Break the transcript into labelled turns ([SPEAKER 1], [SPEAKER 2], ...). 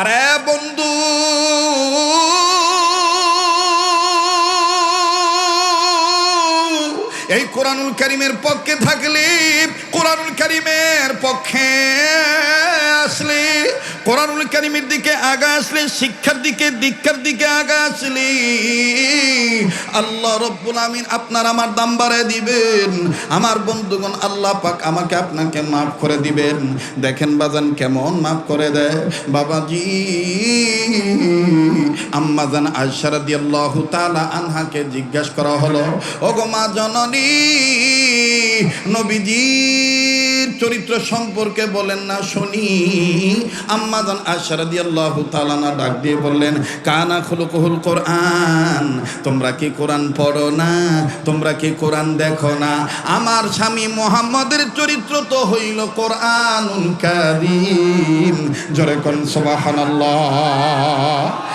[SPEAKER 1] আরে বন্ধু। এই কোরআনুল করিমের পক্ষে থাকলে, কোরআনুল করিমের পক্ষে আসলে, কোরআনুল করিমের দিকে আগা আসলে, শিক্ষার দিকে, দীক্ষার দিকে আগা আসলে আল্লাহ রব্বুল আমিন আপনার আমার দাম বাড়ায় দিবেন। আমার বন্ধুগণ আল্লাহ পাক আমাকে আপনাকে মাফ করে দিবেন। দেখেন বাজান কেমন মাফ করে দেয়। বাবাজি আম্মাজান আয়সা রাদিয়াল্লাহু তাআলা আনহাকে জিজ্ঞাসা করা হলো, ওগো মা জননী নবীজির চরিত্র সম্পর্কে বলেন না, শুনি। আম্মাজান আয়সা রাদিয়াল্লাহু তাআলা না ডাক দিয়ে বললেন, কানা খুলুকুহুল কোরআন, তোমরা কি কোরআন পড়ো না? তোমরা কি কোরআন দেখো না? আমার স্বামী মোহাম্মদের চরিত্র তো হইল কোরআনুল কারীম। জোরে কোন, সুবহানাল্লাহ।